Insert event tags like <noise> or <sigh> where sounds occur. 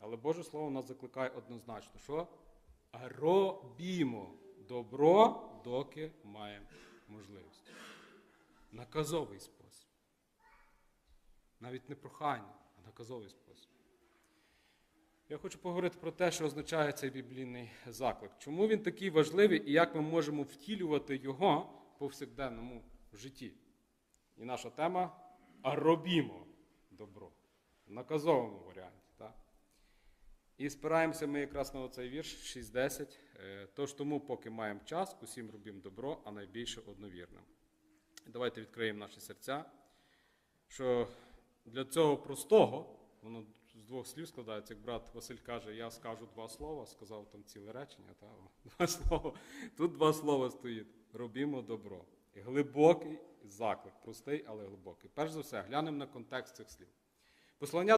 Але Боже Слово нас закликає однозначно, що робімо добро, доки маємо можливість. Наказовий спосіб. Навіть не прохання, а наказовий спосіб. Я хочу поговорити про те, що означає цей біблійний заклик. Чому він такий важливий і як ми можемо втілювати його в повсякденному житті. І наша тема робімо добро. В наказовому варіанті. Так? І спираємося ми якраз на оцей вірш 6.10. Е, Тож тому, поки маємо час, усім робімо добро, а найбільше одновірним. Давайте відкриємо наші серця, що для цього простого, воно з двох слів складається, як брат Василь каже, я скажу два слова, сказав там ціле речення, та, о, <laughs> два слова. Тут два слова стоїть. Робімо добро. Глибокий заклик, простий, але глибокий. Перш за все, глянемо на контекст цих слів. Послання